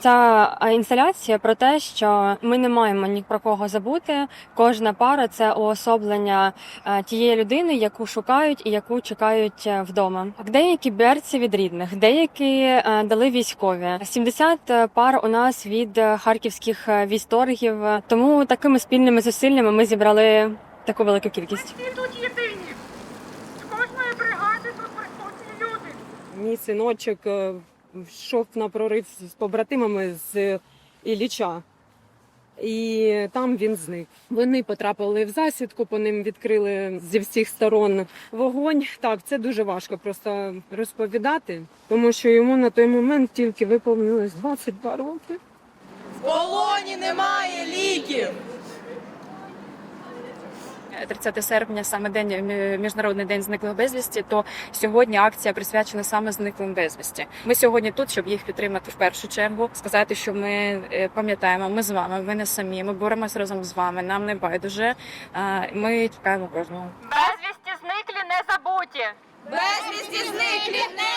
Ця е, інсталяція про те, що ми не маємо ні про кого забути. Кожна пара це уособлення е, тієї людини, яку шукають і яку чекають е, вдома. Деякі берці від рідних, деякі дали військові. 70 пар у нас від харківських військторгів. Тому такими спільними зусиллями ми зібрали таку велику кількість. Тут єдині. З кожної бригади тут присутні люди. Мій синочок йшов на прорив з побратимами з Ілліча. І там він зник. Вони потрапили в засідку, по ним відкрили зі всіх сторон вогонь. Так, це дуже важко просто розповідати, тому що йому на той момент тільки виповнилось 22 роки. В полоні немає ліків. 30 серпня, саме день міжнародний день зниклих безвісті. То сьогодні акція присвячена саме зниклим безвісті. Ми сьогодні тут, щоб їх підтримати в першу чергу, сказати, що ми е, пам'ятаємо, ми з вами, ви не самі. Ми боремось разом з вами. Нам не байдуже. Е, Ми чекаємо кожного. Безвісті зниклі не забуті. Безвісті зниклі не